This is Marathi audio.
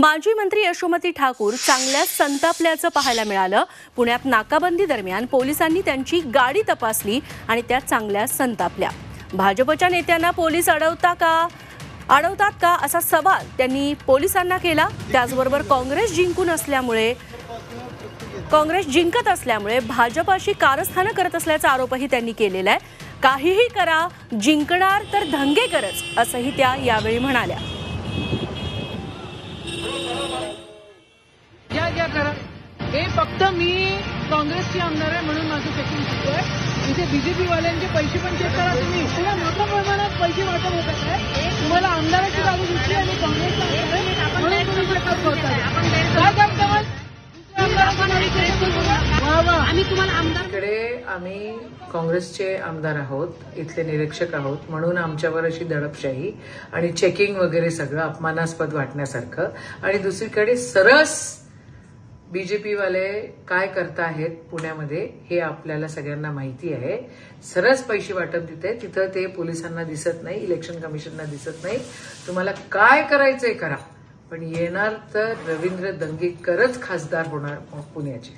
माजी मंत्री यशोमती ठाकूर चांगल्याच संतापल्याचं पाहायला मिळालं. पुण्यात नाकाबंदी दरम्यान पोलिसांनी त्यांची गाडी तपासली आणि त्या चांगल्या संतापल्या. भाजपच्या नेत्यांना पोलीस अडवता का? अडवतात का असा सवाल त्यांनी पोलिसांना केला. त्याचबरोबर काँग्रेस जिंकून असल्यामुळे काँग्रेस जिंकत असल्यामुळे भाजपाशी कारस्थानं करत असल्याचा आरोपही त्यांनी केलेला आहे. काहीही करा जिंकणार तर धंगेकरच असंही त्या यावेळी म्हणाल्या. घ्या करा. हे फक्त मी काँग्रेसची आमदार आहे म्हणून माझं चेकिंग सुरू आहे इथे बीजेपीवाल्यांचे पैसे पण चेक करा तुम्ही. तुला मोठ्या प्रमाणात पैसे वाटप होतात आहे तुम्हाला आमदाराची बाजू दिसली आणि काँग्रेसला आमदारकडे आम्ही काँग्रेसचे आमदार आहोत. इथले निरीक्षक आहोत. म्हणून आमच्यावर अशी दडपशाही आणि चेकिंग वगैरे सगळं अपमानास्पद वाटण्यासारखं. आणि दुसरीकडे सरस बीजेपी वाले काय करताहेत पुण्यामध्ये हे आपल्याला सगळ्यांना माहिती आहे. सरस पैसे वाटप तिथे तिथं ते पोलिसांना दिसत नाही इलेक्शन कमिशनना दिसत नाही. तुम्हाला काय करायचंय करा. पण येणार तर रवींद्र दंगेकरच खासदार होणार पुण्याचे.